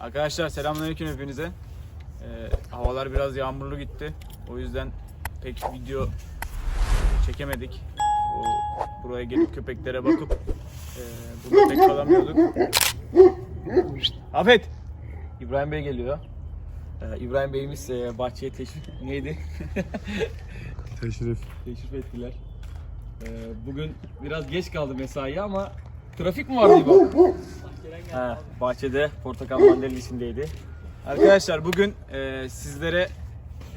Arkadaşlar selamünaleyküm hepinize. Ee, havalar biraz yağmurlu gitti. O yüzden pek video çekemedik. O, buraya gelip köpeklere bakıp e, burada pek kalamıyorduk. Afet! İbrahim Bey geliyor. Ee, İbrahim Bey'imiz e, bahçeye teşrif neydi? Teşrif. teşrif ettiler. Ee, bugün biraz geç kaldı mesai ama trafik mi vardı bu? Ha, bahçede portakal mandalina içindeydi. Arkadaşlar bugün e, sizlere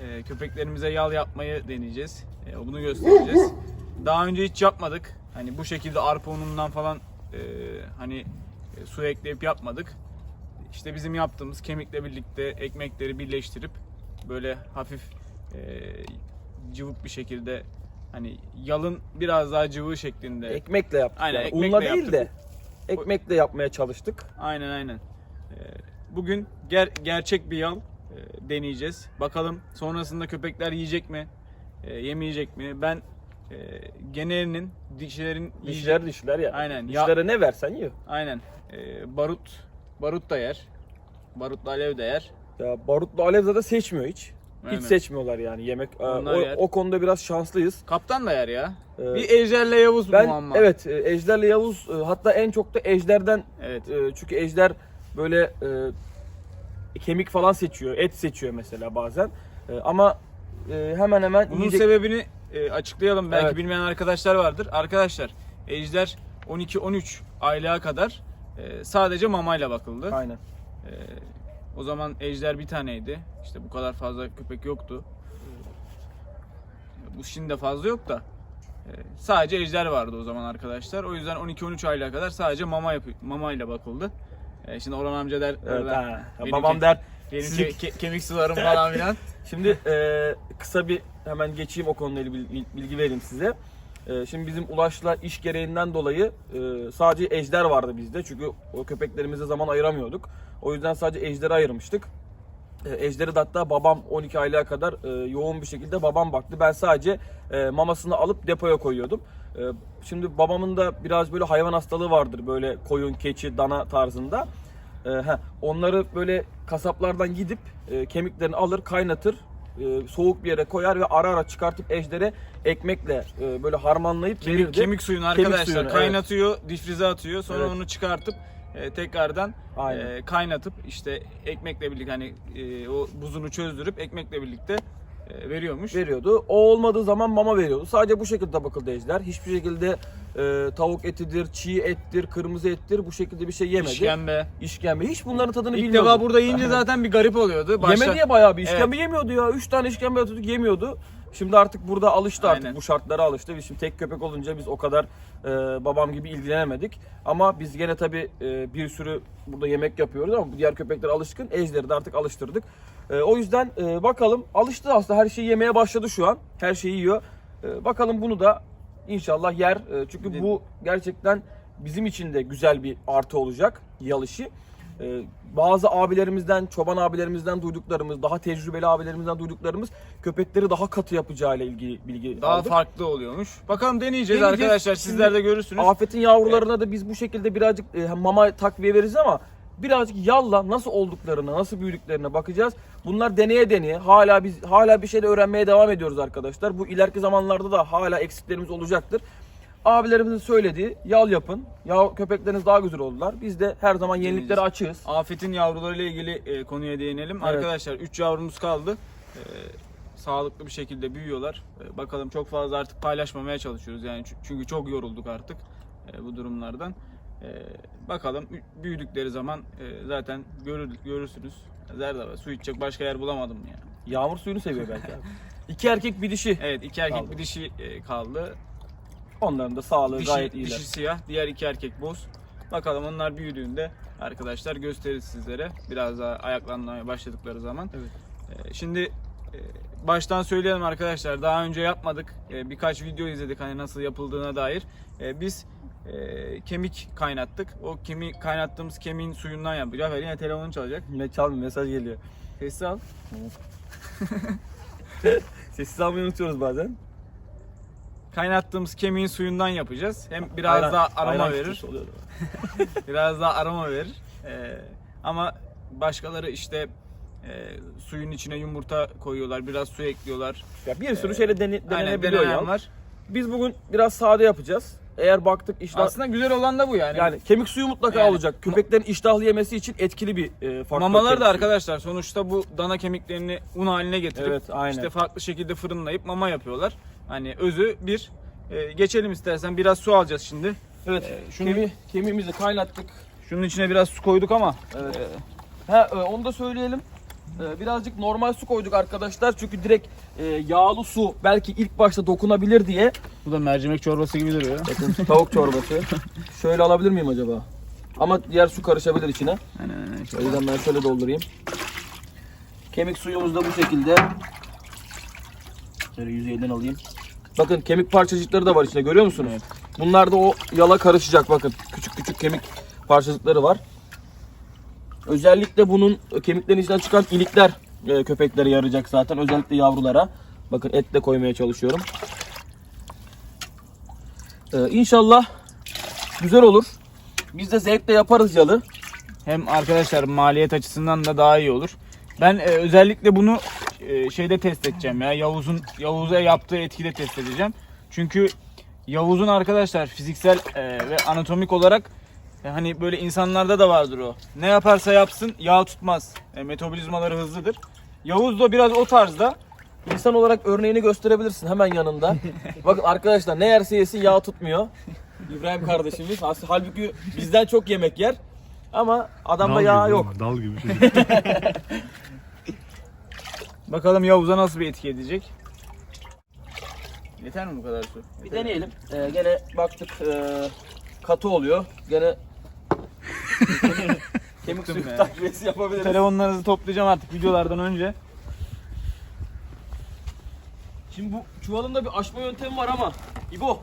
e, köpeklerimize yal yapmayı deneyeceğiz. E, bunu göstereceğiz. Daha önce hiç yapmadık. Hani bu şekilde arpa unundan falan e, hani e, su ekleyip yapmadık. İşte bizim yaptığımız kemikle birlikte ekmekleri birleştirip böyle hafif e, cıvık bir şekilde hani yalın biraz daha cıvığı şeklinde. Ekmekle yaptık. Aynen, yani. ekmekle Unla değil yaptık. de ekmekle yapmaya çalıştık. Aynen aynen. Ee, Bugün ger- gerçek bir yal e, deneyeceğiz. Bakalım sonrasında köpekler yiyecek mi, e, yemeyecek mi? Ben e, genelinin dişilerin Dişler yiyecek- dişler ya. Aynen. Ya- Dişlere ne versen yiyor. Aynen. Barut barut da yer. Barutla alev de yer. Ya barutlu alev zaten seçmiyor hiç. Aynen. Hiç seçmiyorlar yani yemek. Onlar o, yer. o konuda biraz şanslıyız. Kaptan da yer ya. Ee, Bir Ejder'le Yavuz ben muamma. evet e, Ejder'le Yavuz e, hatta en çok da Ejder'den Evet. e, çünkü Ejder böyle e, kemik falan seçiyor, et seçiyor mesela bazen. E, ama e, hemen hemen Bunun yiyecek- sebebini e, açıklayalım. Belki Evet. bilmeyen arkadaşlar vardır. Arkadaşlar Ejder 12-13 aylığa kadar e, sadece mamayla bakıldı. Aynen. E, o zaman Ejder bir taneydi. İşte bu kadar fazla köpek yoktu. Bu şimdi de fazla yok da. e, sadece Ejder vardı o zaman arkadaşlar. O yüzden 12-13 aylığa kadar sadece mama yapı mamayla bakıldı. E, şimdi Orhan amca der, Evet, oradan, ha. benim Babam ke- der benim sizin- ke- ke- kemik sularım falan filan. Şimdi e, kısa bir hemen geçeyim o konuyla ilgili bil- bilgi vereyim size. E, şimdi bizim Ulaş'la iş gereğinden dolayı e, sadece ejder vardı bizde. Çünkü o köpeklerimize zaman ayıramıyorduk. O yüzden sadece ejderi ayırmıştık. E, ejderi de hatta babam 12 aylığa kadar e, yoğun bir şekilde babam baktı. Ben sadece e, mamasını alıp depoya koyuyordum. E, şimdi babamın da biraz böyle hayvan hastalığı vardır. Böyle koyun, keçi, dana tarzında. E, heh, onları böyle kasaplardan gidip e, kemiklerini alır, kaynatır, e, soğuk bir yere koyar ve ara ara çıkartıp ejdere ekmekle e, böyle harmanlayıp Kemik, verirdi. kemik suyunu Kemik arkadaşlar suyunu, evet. kaynatıyor, difrize atıyor. Sonra Evet. onu çıkartıp e, tekrardan e, kaynatıp işte ekmekle birlikte hani e, o buzunu çözdürüp ekmekle birlikte e, veriyormuş. veriyordu. O olmadığı zaman mama veriyordu. Sadece bu şekilde bakıldı ejder. Hiçbir şekilde e, tavuk etidir, çiğ ettir, kırmızı ettir bu şekilde bir şey yemedi. İşkembe. İşkembe. Hiç bunların tadını İlk bilmiyordu. defa burada yiyince zaten bir garip oluyordu. Başta- Yemedi ya bayağı bir işkembe yemiyordu ya. Üç tane işkembe atıyorduk yemiyordu. Şimdi artık burada alıştı artık Aynen. bu şartlara alıştı. Biz şimdi tek köpek olunca biz o kadar e, babam gibi ilgilenemedik. Ama biz gene tabii e, bir sürü burada yemek yapıyoruz ama diğer köpekler alışkın. Ejderi de artık alıştırdık. E, o yüzden e, bakalım alıştı aslında her şeyi yemeye başladı şu an. Her şeyi yiyor. E, bakalım bunu da inşallah yer. E, çünkü bu gerçekten bizim için de güzel bir artı olacak yal işi. Ee, bazı abilerimizden, çoban abilerimizden duyduklarımız, daha tecrübeli abilerimizden duyduklarımız köpekleri daha katı yapacağıyla ilgili bilgi daha aldık. farklı oluyormuş. Bakalım deneyeceğiz, Deneyeceğiz. arkadaşlar. Şimdi Sizler de görürsünüz. Afet'in yavrularına da biz bu şekilde birazcık e, mama takviye veririz ama birazcık yalla nasıl olduklarına, nasıl büyüdüklerine bakacağız. Bunlar deneye deneye hala biz hala bir şey de öğrenmeye devam ediyoruz arkadaşlar. Bu ileriki zamanlarda da hala eksiklerimiz olacaktır. Abilerimizin söylediği yal yapın. Ya köpekleriniz daha güzel oldular. Biz de her zaman yeniliklere açığız. Afet'in yavrularıyla ilgili e, konuya değinelim. Evet. Arkadaşlar 3 yavrumuz kaldı. E, sağlıklı bir şekilde büyüyorlar. E, bakalım çok fazla artık paylaşmamaya çalışıyoruz. Yani çü- çünkü çok yorulduk artık e, bu durumlardan. E, bakalım büyüdükleri zaman e, zaten görür, görürsünüz. Zerdava su içecek başka yer bulamadım ya. Yağmur suyunu seviyor belki abi. İki erkek bir dişi. Evet iki erkek Kaldı. bir dişi e, kaldı. Onların da sağlığı Dişi, gayet iyiler. dişi siyah, diğer iki erkek boz. Bakalım onlar büyüdüğünde arkadaşlar gösteririz sizlere. Biraz daha ayaklanmaya başladıkları zaman. Evet. Ee, şimdi e, baştan söyleyelim arkadaşlar. Daha önce yapmadık. Ee, birkaç video izledik hani nasıl yapıldığına dair. Ee, biz e, kemik kaynattık. O kemik kaynattığımız kemiğin suyundan yaptık. Cafer yine telefonun çalacak. Ne çalmıyor mesaj geliyor. Sessiz al. Sessiz almayı unutuyoruz bazen. Kaynattığımız kemiğin suyundan yapacağız. Hem biraz Ayran- daha aroma ayran verir. biraz daha aroma verir. Ee, ama başkaları işte e, suyun içine yumurta koyuyorlar, biraz su ekliyorlar. Ya bir sürü şeyle dene, Aynen denenebiliyor denenen ya. var. Biz bugün biraz sade yapacağız. Eğer baktık iştah Aslında güzel olan da bu yani. yani kemik suyu mutlaka Yani- olacak. Köpeklerin iştahlı yemesi için etkili bir e, faktör. Mamalar da arkadaşlar sonuçta bu dana kemiklerini un haline getirip Evet, aynen. işte farklı şekilde fırınlayıp mama yapıyorlar. Hani özü bir. E, geçelim istersen biraz su alacağız şimdi. Evet. Ee, şunu- Kemi, kemiğimizi kaynattık. Şunun içine biraz su koyduk ama Evet. e, Ha e, onu da söyleyelim. E, Birazcık normal su koyduk arkadaşlar. Çünkü direkt e, yağlı su belki ilk başta dokunabilir diye. bu da mercimek çorbası gibi duruyor. Bakın tavuk çorbası. Şöyle alabilir miyim acaba? Ama diğer su karışabilir içine. Aynen aynen. O yüzden ben şöyle doldurayım. Kemik suyumuz da bu şekilde. Şöyle yüzeyden alayım. Bakın kemik parçacıkları da var içinde görüyor musunuz? Bunlar da o yala karışacak bakın. Küçük küçük kemik parçacıkları var. Özellikle bunun kemiklerin içinden çıkan ilikler e, köpeklere yarayacak zaten. Özellikle yavrulara. Bakın et de koymaya çalışıyorum. Ee, inşallah güzel olur. Biz de zevkle yaparız yalı. Hem arkadaşlar maliyet açısından da daha iyi olur. Ben e, özellikle bunu e, şeyde test edeceğim ya. Yavuz'un Yavuz'a yaptığı etkide test edeceğim. Çünkü Yavuz'un arkadaşlar fiziksel e, ve anatomik olarak e, hani böyle insanlarda da vardır o. Ne yaparsa yapsın yağ tutmaz. E, metabolizmaları hızlıdır. Yavuz da biraz o tarzda. İnsan olarak örneğini gösterebilirsin hemen yanında. Bakın arkadaşlar ne yerse yesin yağ tutmuyor. İbrahim kardeşimiz. Aslında halbuki bizden çok yemek yer. Ama adamda yağ yok. Dal gibi şey. Bakalım Yavuz'a nasıl bir etki edecek. Yeter mi bu kadar su? Bir deneyelim. Ee, gene baktık ee, katı oluyor. Gene kemik suyu ya. takviyesi yapabiliriz. Telefonlarınızı toplayacağım artık videolardan önce. Şimdi bu çuvalın da bir açma yöntemi var ama İbo.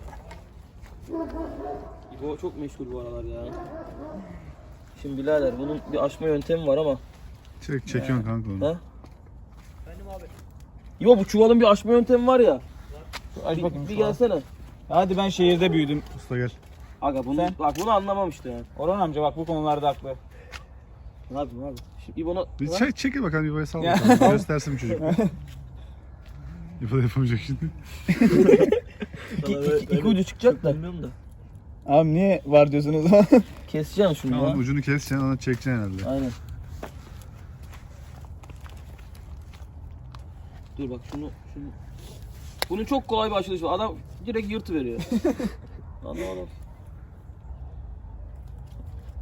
İbo çok meşgul bu aralar ya. Şimdi birader bunun bir açma yöntemi var ama. Çek, çekiyorsun kanka onu. Ha? İbo bu çuvalın bir açma yöntemi var ya. Aç Bir, bakayım bir an. gelsene. Hadi ben şehirde büyüdüm. Usta gel. Aga bunu Sen? bak bunu anlamam işte yani. Orhan amca bak bu konularda haklı. Ne yapayım abi? Şimdi İbo'na Bir çek, çekil bakalım İbo'ya sal Ya. bakalım. Göstersin bir çocuk. İbo da yapamayacak şimdi. iki, iki, iki ucu çıkacak da. Bilmiyorum da. Abi niye var diyorsunuz? Keseceğim şunu Tamam ya. ucunu keseceksin ona çekeceksin herhalde. Aynen. Dur bak şunu şunu. Bunun çok kolay bir açılışı var. Adam direkt yırtı veriyor. Anlamadım.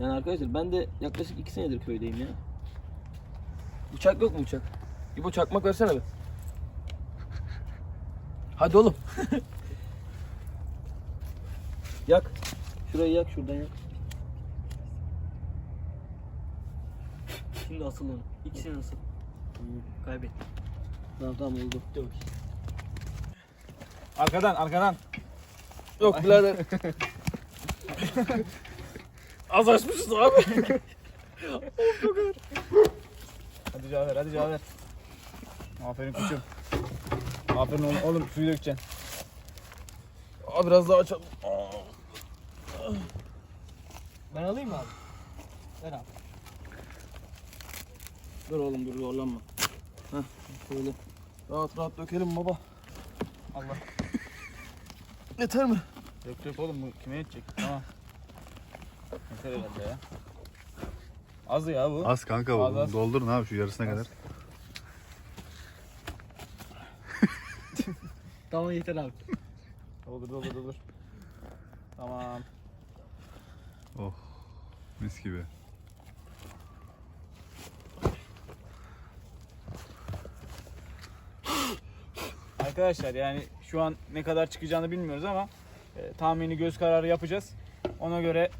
Yani arkadaşlar ben de yaklaşık 2 senedir köydeyim ya. Bıçak yok mu bıçak? İbo çakmak versene be. Hadi oğlum. yak. Şurayı yak şuradan yak. Şimdi asıl onu. İkisini asıl. Kaybettim. Tamam tamam oldu. Arkadan arkadan. Yok birader. Az açmışız abi. Hadi Cafer hadi Cafer. Aferin küçüğüm. Aferin oğlum, oğlum suyu dökeceksin. Aa, biraz daha açalım. Ben alayım mı abi? Ver abi. Dur oğlum dur zorlanma. Heh şöyle. Rahat rahat dökelim baba. Allah. Yeter mi? Dök dök oğlum bu kime yetecek? Tamam. Yeter herhalde ya. Az ya bu. Az kanka Az, az. bu. Doldurun abi şu yarısına Az. kadar. Tamam yeter abi. Doldur doldur doldur. Tamam. Mis gibi. Arkadaşlar yani şu an ne kadar çıkacağını bilmiyoruz ama e, tahmini göz kararı yapacağız. Ona göre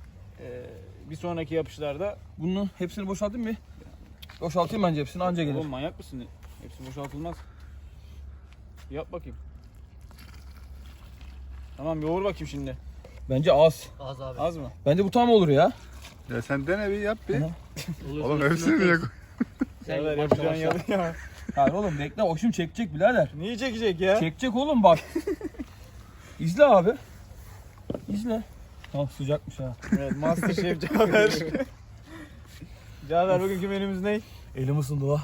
e, bir sonraki yapışlarda Bunun hepsini boşaltayım mı? Boşaltayım bence hepsini anca gelir. Oğlum manyak mısın? Hepsi boşaltılmaz. Yap bakayım. Tamam yoğur bakayım şimdi. Bence az. Az abi. Az mı? Bence bu tam olur ya. Ya sen dene bir yap bir. Oğlum hepsini niye koy? Sen yapacağın yalı ya. Hayır oğlum bekle o şimdi çekecek birader. Niye çekecek ya? Çekecek oğlum bak. İzle abi. İzle. Tamam sıcakmış ha. Evet Masterchef Cafer. Cafer bugünkü menümüz ne? Elim ısındı la.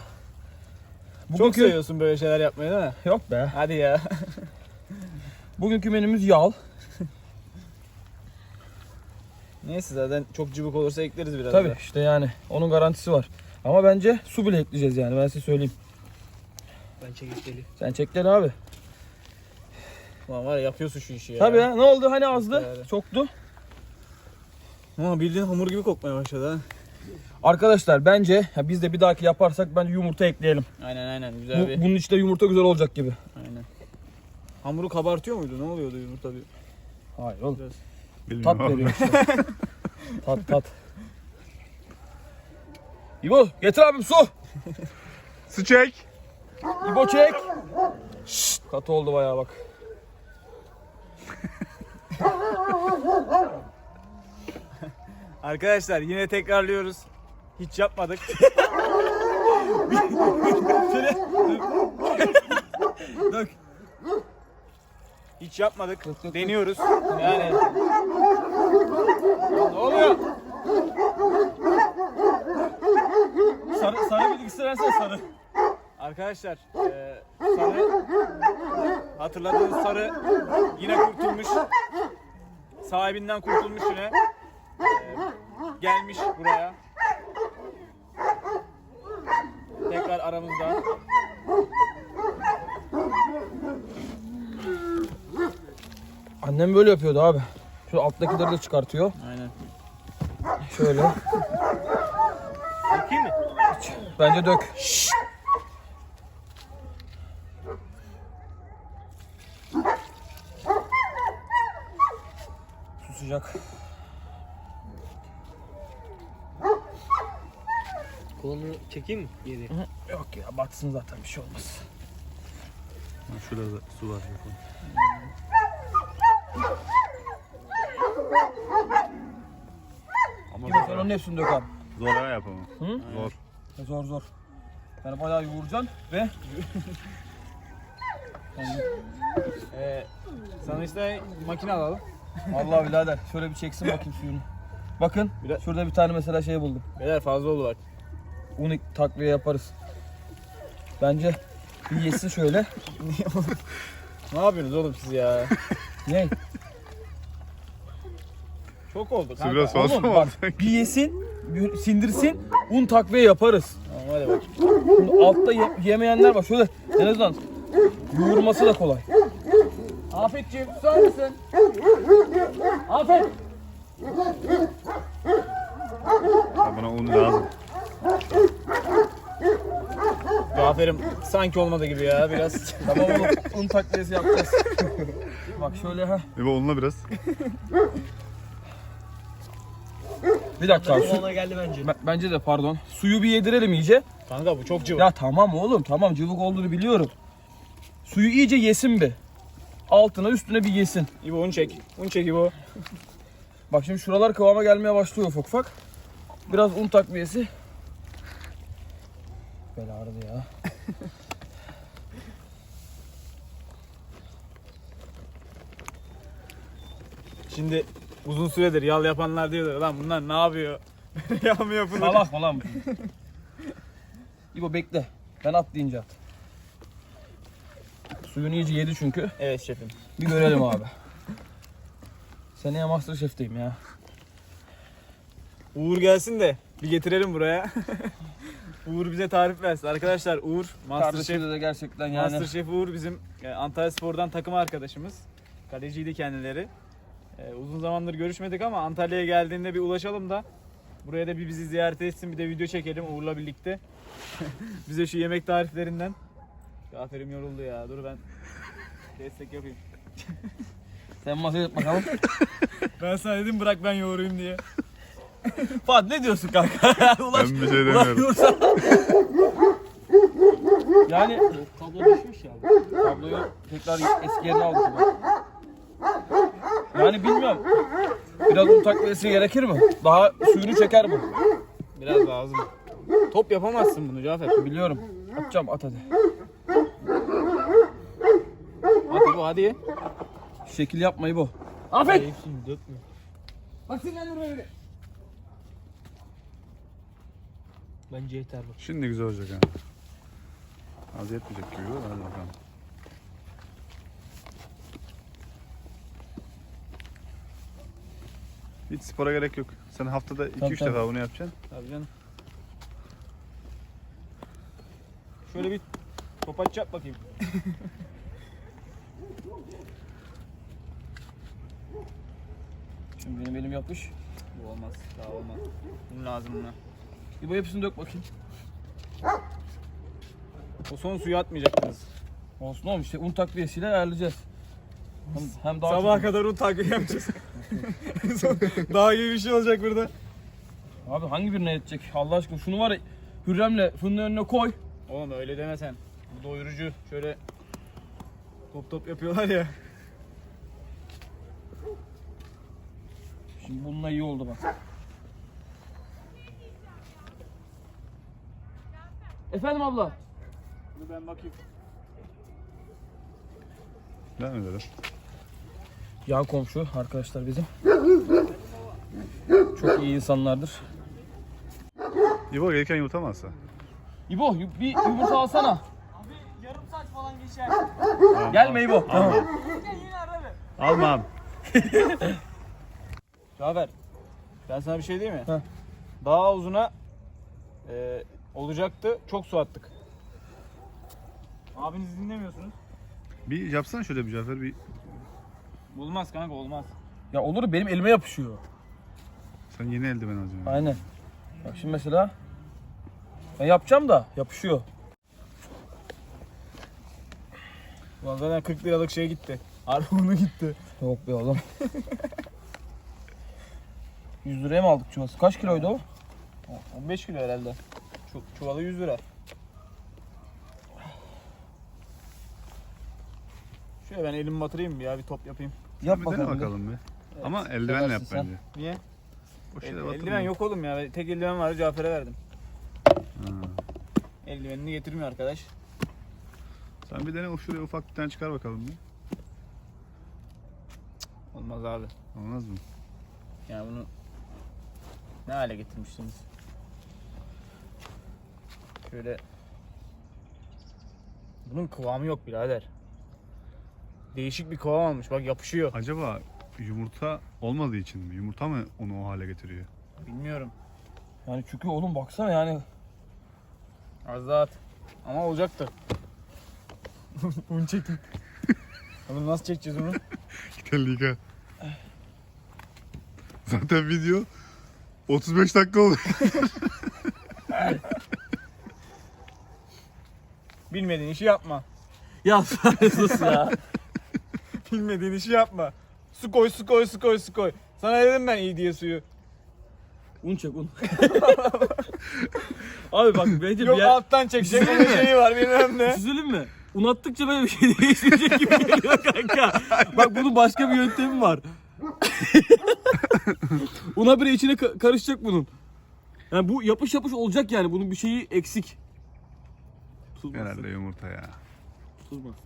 Çok Bugünkü... seviyorsun böyle şeyler yapmayı değil mi? Yok be. Hadi ya. Bugünkü menümüz yağ. Neyse zaten çok cıvık olursa ekleriz biraz Tabii da. işte yani onun garantisi var. Ama bence su bile ekleyeceğiz yani ben size söyleyeyim. Ben çekişteli. Sen çekler abi. Ulan var ya yapıyorsun şu işi ya. Tabii ya ne oldu hani azdı? Yani. Çoktu. Ama bildiğin hamur gibi kokmaya başladı ha. Arkadaşlar bence ya biz de bir dahaki yaparsak bence yumurta ekleyelim. Aynen aynen Bu, güzel bir. bunun içinde yumurta güzel olacak gibi. Aynen. Hamuru kabartıyor muydu? Ne oluyordu yumurta bir? Hayır oğlum. Biraz. Bilmiyorum Tat veriyor işte. tat tat. İbo getir abim su. Su çek. İbo çek. Şşt, katı oldu bayağı bak. Arkadaşlar yine tekrarlıyoruz. Hiç yapmadık. Dök. Hiç yapmadık. Deniyoruz. Yani. ne oluyor? Sarı, sarı bilgisi versene sarı. Arkadaşlar eee, sarı hatırladığınız sarı yine kurtulmuş. Sahibinden kurtulmuş yine. Eee, gelmiş buraya. Tekrar aramızda. Annem böyle yapıyordu abi. Şu alttakileri de çıkartıyor. Aynen. Şöyle. Dökeyim mi? Bence dök. Su sıcak. Kolunu çekeyim mi? Yedi. Yok ya batsın zaten bir şey olmaz. Şurada da su var. yapalım. Ama İbo sen zor, onun hepsini dök abi. zor ha yapamam. Hı? Zor. E, Zor zor. Yani bayağı yoğuracaksın ve Eee, sana işte makine alalım. Vallahi birader şöyle bir çeksin bakayım suyunu. Bakın Biraz- şurada bir tane mesela şey buldum. Beyler fazla oldu bak. Un takviye yaparız. Bence bir yesin şöyle. Ne yapıyorsunuz oğlum siz ya? Ne? Çok oldu kanka. biraz fazla Oğlum mı bak bir yesin, bir sindirsin, un takviye yaparız. Tamam hadi bak. Şimdi altta ye- yemeyenler var. Şöyle en azından yoğurması da kolay. Afetciğim susar mısın? Afet! Bana un lazım. Aferin sanki olmadı gibi ya biraz. Tamam oğlum un takviyesi yapacağız. Bak şöyle ha. İbo unla biraz. Bir dakika su, Ona geldi bence. Ben- bence de pardon. Suyu bir yedirelim iyice. Kanka bu çok cıvık. Ya tamam oğlum tamam cıvık olduğunu biliyorum. Suyu iyice yesin bir. Altına üstüne bir yesin. İbo un çek. Un çek İbo. Bak şimdi şuralar kıvama gelmeye başlıyor ufak ufak. Biraz un takviyesi. Böyle ağrıdı ya. Şimdi uzun süredir yal yapanlar diyorlar lan bunlar ne yapıyor? yal mı yapılır? Salak mı lan bu? İbo bekle. Ben at deyince at. Suyunu iyice yedi çünkü. Evet şefim. Bir görelim abi. Seneye Masterchef'teyim ya. Uğur gelsin de bir getirelim buraya. Uğur bize tarif versin. Arkadaşlar Uğur Masterchef de gerçekten yani. Masterchef Uğur bizim e, Antalya Spor'dan takım arkadaşımız. Kaleciydi kendileri. E, uzun zamandır görüşmedik ama Antalya'ya geldiğinde bir ulaşalım da buraya da bir bizi ziyaret etsin bir de video çekelim Uğur'la birlikte. Bize şu yemek tariflerinden. Aferin yoruldu ya. Dur ben destek yapayım. Sen masaya yat bakalım. Ben sana dedim bırak ben yoğurayım diye. Fuat ne diyorsun kanka? Ulaş, Ben bir şey demiyorum. yani Kablo düşmüş ya. Tabloyu tekrar eski yerine aldık. bak. Yani bilmiyorum. Biraz un takviyesi gerekir mi? Daha suyunu çeker bu. Biraz lazım. Top yapamazsın bunu Cafer. Biliyorum. Atacağım at hadi. Hadi bu hadi. Şekil yapmayı bu. Afet! Hepsini dökme. Bak beni. Bence yeter bak. Şimdi güzel olacak ha. Az yetmeyecek gibi. Hadi bakalım. Hiç spora gerek yok. Sen haftada 2-3 Tabii, tabii. defa bunu yapacaksın. Tabii canım. Şöyle bir topaç yap bakayım. Şimdi benim elim yapış. Bu olmaz. Daha olmaz. Bunun lazım buna. İbo hepsini dök bakayım. O son suyu atmayacaktınız. Olsun oğlum işte un takviyesiyle ayarlayacağız. Hem, hem daha Sabaha çok- kadar un takviye yapacağız. Daha iyi bir şey olacak burada. Abi hangi birine yetecek Allah aşkına şunu var ya Hürrem'le fındığın önüne koy. Oğlum öyle deme sen. Bu doyurucu. Şöyle top top yapıyorlar ya. Bununla iyi oldu bak. Efendim abla. Dur ben bakayım. Devam edelim. Yan komşu arkadaşlar bizim. Çok iyi insanlardır. İbo gelirken alsa? İbo yu- bir yumurta alsana. Yarım saat falan geçer. Gelme İbo. Tamam. Almam. Cafer. Ben sana bir şey diyeyim mi? Heh. Daha uzuna e, olacaktı. Çok su attık. Abinizi dinlemiyorsunuz. Bir yapsana şöyle bir Cafer bir. Olmaz kanka olmaz. Ya olur benim elime yapışıyor. Sen yeni eldiven alacaksın. Aynen. Bak şimdi mesela ben yapacağım da yapışıyor. Ulan zaten 40 liralık şey gitti. Armağanı gitti. Yok be oğlum. 100 liraya mı aldık çuvası? Kaç kiloydu o? 15 kilo herhalde. Çu çuvalı 100 lira. Şöyle ben elimi batırayım ya bir top yapayım. Yap bir dene bakalım. bakalım bir. Ama eldivenle yap seversin sen. bence. Niye? Boş El- batırma. eldiven yok oğlum ya. Tek eldiven vardı Cafer'e verdim. Ha. Eldivenini getirmiyor arkadaş. Sen bir dene o şuraya ufak bir tane çıkar bakalım bir. Olmaz abi. Olmaz mı? Yani bunu ne hale getirmişsiniz? Şöyle bunun kıvamı yok birader. Değişik bir kıvam almış. Bak yapışıyor. Acaba yumurta olmadığı için mi? Yumurta mı onu o hale getiriyor? Bilmiyorum. Yani çünkü oğlum baksana yani Az daha at. Ama olacaktı. bunu çekin. Oğlum nasıl çekeceğiz bunu? Git elini yıka. Zaten video 35 dakika oldu. Bilmediğin işi yapma. ya sus ya. Bilmediğin işi yapma. Su koy, su koy, su koy, su koy. Sana dedim ben iyi diye suyu. un çek un. Abi bak bence Yok bir yer... alttan çekecek onun şeyi var bilmem ne. Süzelim mi? Un attıkça böyle bir şey değiştirecek gibi geliyor kanka. Bak bunun başka bir yöntemi var. Una bile içine ka- karışacak bunun. Yani bu yapış yapış olacak yani. Bunun bir şeyi eksik. Tuz bastı. Herhalde yumurta ya. Tuz bastı.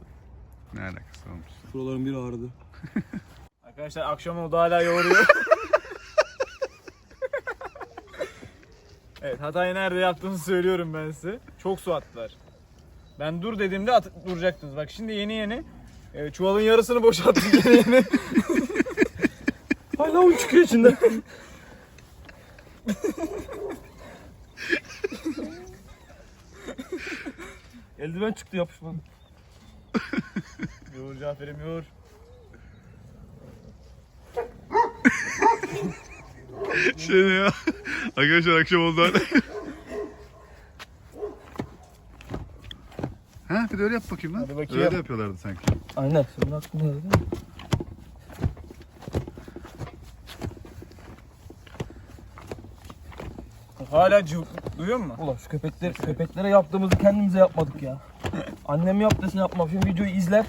Ne alakası olmuş? Şuraların biri ağrıdı. Arkadaşlar akşam oldu hala yoğuruyor. evet hatayı nerede yaptığını söylüyorum ben size. Çok su attılar. Ben dur dediğimde at, duracaktınız. Bak şimdi yeni yeni e, çuvalın yarısını boşalttım yeni yeni. Hala un çıkıyor içinde. Eldiven çıktı yapışmadı. yoğur Cafer'im yoğur. Şey ne ya? Arkadaşlar akşam oldu ha bir de öyle yap bakayım lan. Hadi bakayım. Öyle de yapıyorlardı sanki. Aynen. Senin aklına geldi değil mi? Hala cıvık duyuyor musun? Ulan şu köpekler, köpeklere yaptığımızı kendimize yapmadık ya. Annem yaptıysa yapmam. Şimdi videoyu izler.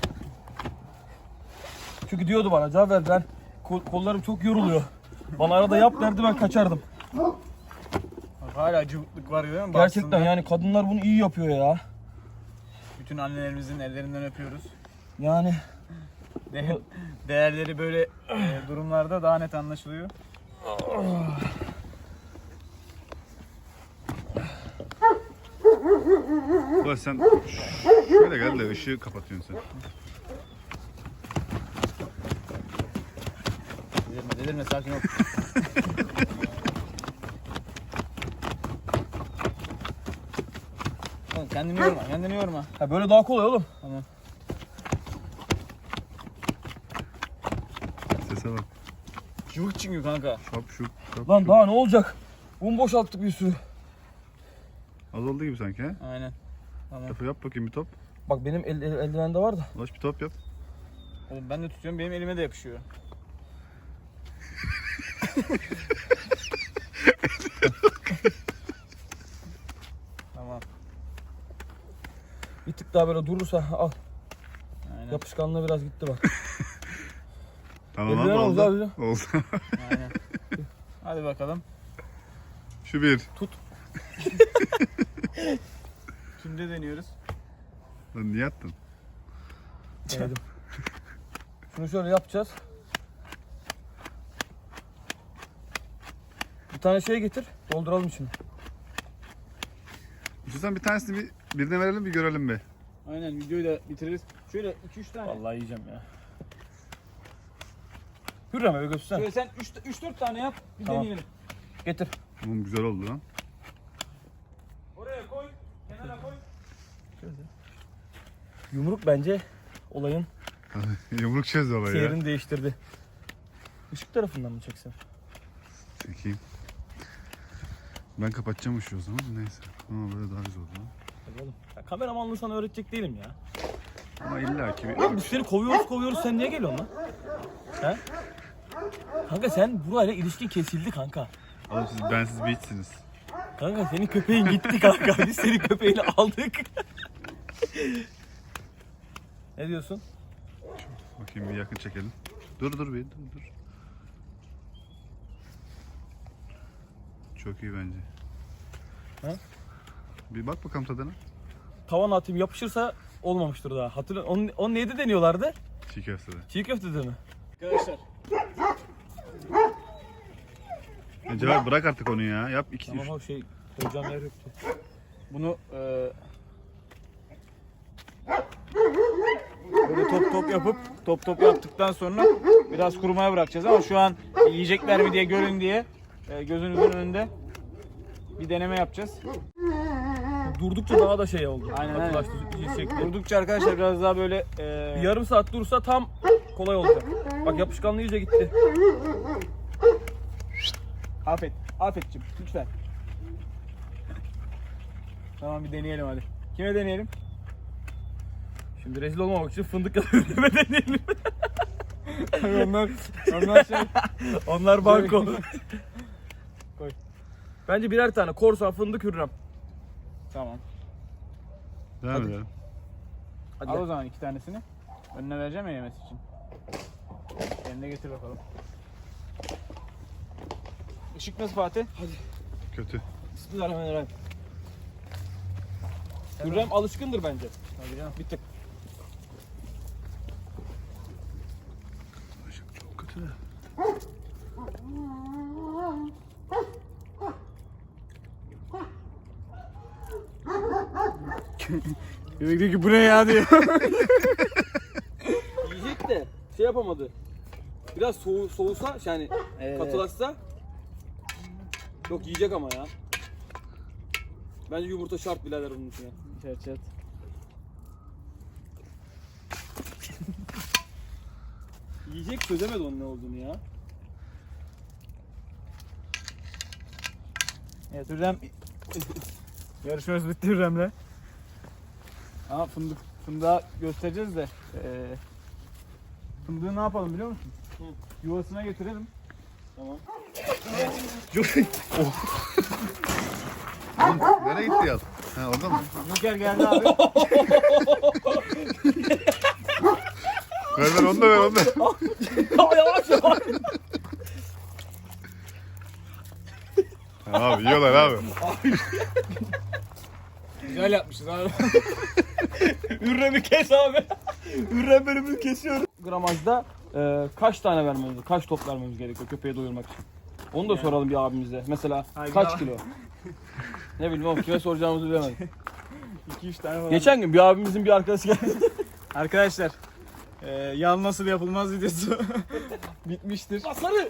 Çünkü diyordu bana Cafer ben kol- kollarım çok yoruluyor. Bana arada yap derdi ben kaçardım. Bak, hala cıvıklık var görüyor musun? Gerçekten Baksınlar. yani kadınlar bunu iyi yapıyor ya. Bütün annelerimizin ellerinden öpüyoruz. Yani De- değerleri böyle e, durumlarda daha net anlaşılıyor. Ulan sen şöyle gel de ışığı kapatıyorsun sen. Delirme delirme sakin ol. Oğlum kendini yorma kendini yorma. Ha böyle daha kolay oğlum. Sese bak. Cıvık çıkıyor kanka. Şap şup şap Lan şup. daha ne olacak? Un boşalttık bir sürü. Az oldu gibi sanki ha. Aynen. Yap, yap bakayım bir top. Bak benim el, el, eldivende var da. Ulaş bir top yap. Oğlum ben de tutuyorum benim elime de yapışıyor. tamam. Bir tık daha böyle durursa al. Aynen. Yapışkanlığı biraz gitti bak. Tamam abi oldu oldu. abi. Oldu. Aynen. Hadi bakalım. Şu bir. Kimde deniyoruz? Lan niye attın? Denedim. Şunu şöyle yapacağız. Bir tane şey getir. Dolduralım içine. İstiyorsan bir tanesini bir, birine verelim bir görelim be. Aynen videoyu da bitiririz. Şöyle 2-3 tane. Vallahi yiyeceğim ya. Hürrem öyle götürsene. Şöyle sen 3-4 tane yap. Bir Tamam. deneyelim. Getir. Oğlum güzel oldu lan. Oraya koy. Kenara koy. Yumruk bence olayın Yumruk çözdü olayı ya. seyrini değiştirdi. Işık tarafından mı çeksen? Çekeyim. Ben kapatacağım ışığı o zaman. Neyse. Ama böyle daha güzel oldu. lan. Hadi oğlum. Ya kameramanlığı sana öğretecek değilim ya. Ama illa ki bir... Oğlum biz seni kovuyoruz kovuyoruz sen niye geliyorsun lan? He? Kanka sen burayla ilişkin kesildi kanka. Oğlum siz bensiz bir hiçsiniz. Kanka senin köpeğin gitti kanka. Biz senin köpeğini aldık. ne diyorsun? Bakayım bir yakın çekelim. Dur dur bir dur dur. Çok iyi bence. Ha? Bir bak bakalım tadına. Tavan atayım yapışırsa olmamıştır daha. Hatırla onu, onu neyde deniyorlardı? Çiğ köftede. Çiğ köftede mi? Arkadaşlar. Cevap bırak artık onu ya. Yap iki Tamam üç. abi şey koyacağım yer yoktu. Bunu e, böyle top top yapıp top top yaptıktan sonra biraz kurumaya bırakacağız ama şu an yiyecekler mi diye görün diye e, gözünüzün önünde bir deneme yapacağız. Durdukça daha da şey oldu. Aynen. Katılaştı şekli. Durdukça arkadaşlar biraz daha böyle e, Bir yarım saat dursa tam kolay olacak. Bak yapışkanlığı iyice gitti. Afet, Afetçim lütfen. tamam bir deneyelim hadi. Kime deneyelim? Şimdi rezil olmamak için fındık yapıyorum deneyelim. onlar, onlar şey. Onlar banko. Koy. Bence birer tane korsan fındık hürrem. Tamam. Devam Hadi. edelim. Hadi Al o zaman iki tanesini. Önüne vereceğim ya yemesi için. Eline getir bakalım. Işık nasıl Fatih? Kötü. Bismillahirrahmanirrahim. Hürrem alışkındır bence. Hadi canım. Bir tık. Dedi ki bu ne ya diyor. Yiyecek de şey yapamadı. Biraz soğu, soğusa yani Evet. katılaşsa Yok yiyecek ama ya. Bence yumurta şart birader bunun içine. Çat çat. Yiyecek çözemedi onun ne olduğunu ya. Evet Hürrem. Yarışmamız bitti Hürrem'le. Ama fındık, fındığa göstereceğiz de. Ee, fındığı ne yapalım biliyor musun? Hı. Yuvasına getirelim. Tamam. Nereye gitti yaz? Ha orada mı? Joker geldi abi. Ver ver onu da ver onu da. yavaş yavaş. abi yiyorlar abi. Güzel yapmışız abi. Hürrem'i kes abi. Hürrem bölümünü kesiyoruz. Gramajda e, kaç tane vermemiz, kaç top vermemiz gerekiyor köpeği doyurmak için? Onu da soralım bir abimize. Mesela Hayır, kaç ya. kilo? ne bileyim oğlum kime soracağımızı bilemedim. 2-3 tane falan. Geçen gün bir abimizin bir arkadaşı geldi. Arkadaşlar e, yal nasıl yapılmaz videosu bitmiştir. Sarı.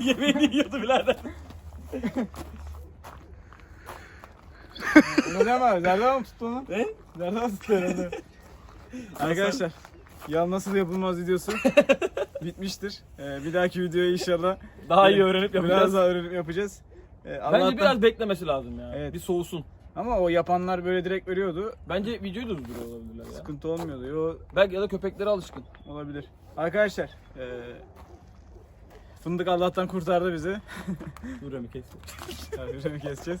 Yemeğini yiyordu birader. Deme abi. Nereden mi tuttu onu? Ne? Nereden tuttu herhalde? Arkadaşlar yal nasıl yapılmaz videosu bitmiştir. E, bir dahaki videoyu inşallah Daha iyi öğrenip biraz yapacağız. daha öğrenip yapacağız. E, Bence Allah'tan- biraz beklemesi lazım ya. Evet. Bir soğusun. Ama o yapanlar böyle direkt veriyordu. Bence videoyu da durduruyor olabilirler ya. Sıkıntı olmuyordu. Yo, Belki ya da köpeklere alışkın. olabilir. Arkadaşlar e, Fındık Allah'tan kurtardı bizi. Dur Remi kes. Tabii keseceğiz.